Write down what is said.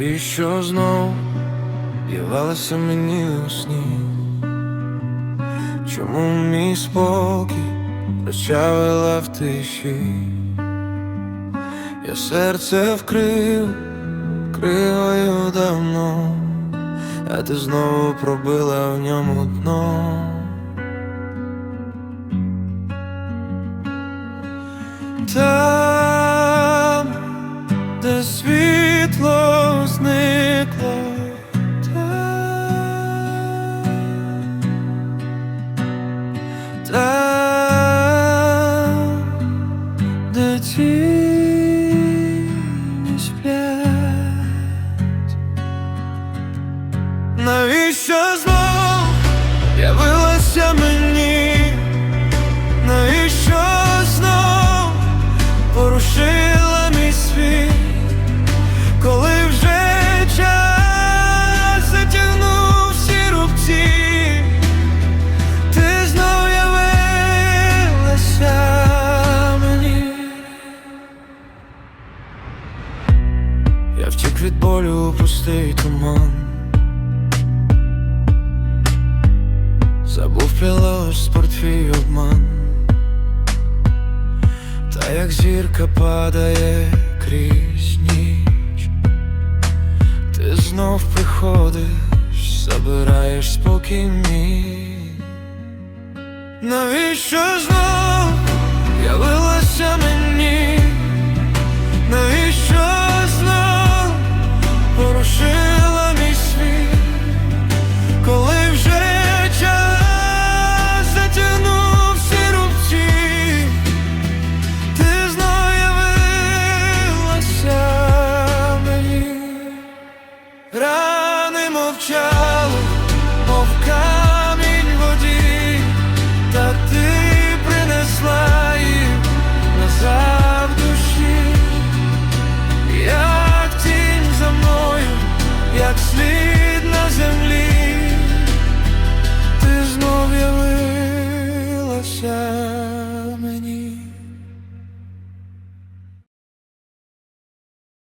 Навіщо знов явалася мені у сні? Чому мій спокій розчавила в тиші? Я серце вкрив кривою давно, а ти знову пробила в ньому дно. Там, де світло Навіщо знов явилася мені? Навіщо знов порушила мій світ, коли вже час затягнув всі рубці, ти знов явилася мені. Я втік від болю пустий туман. Забув пілош твій обман, та як зірка падає крізь ніч, ти знов приходиш, забираєш спокій мій. Навіщо знов рани мовчали, мов камінь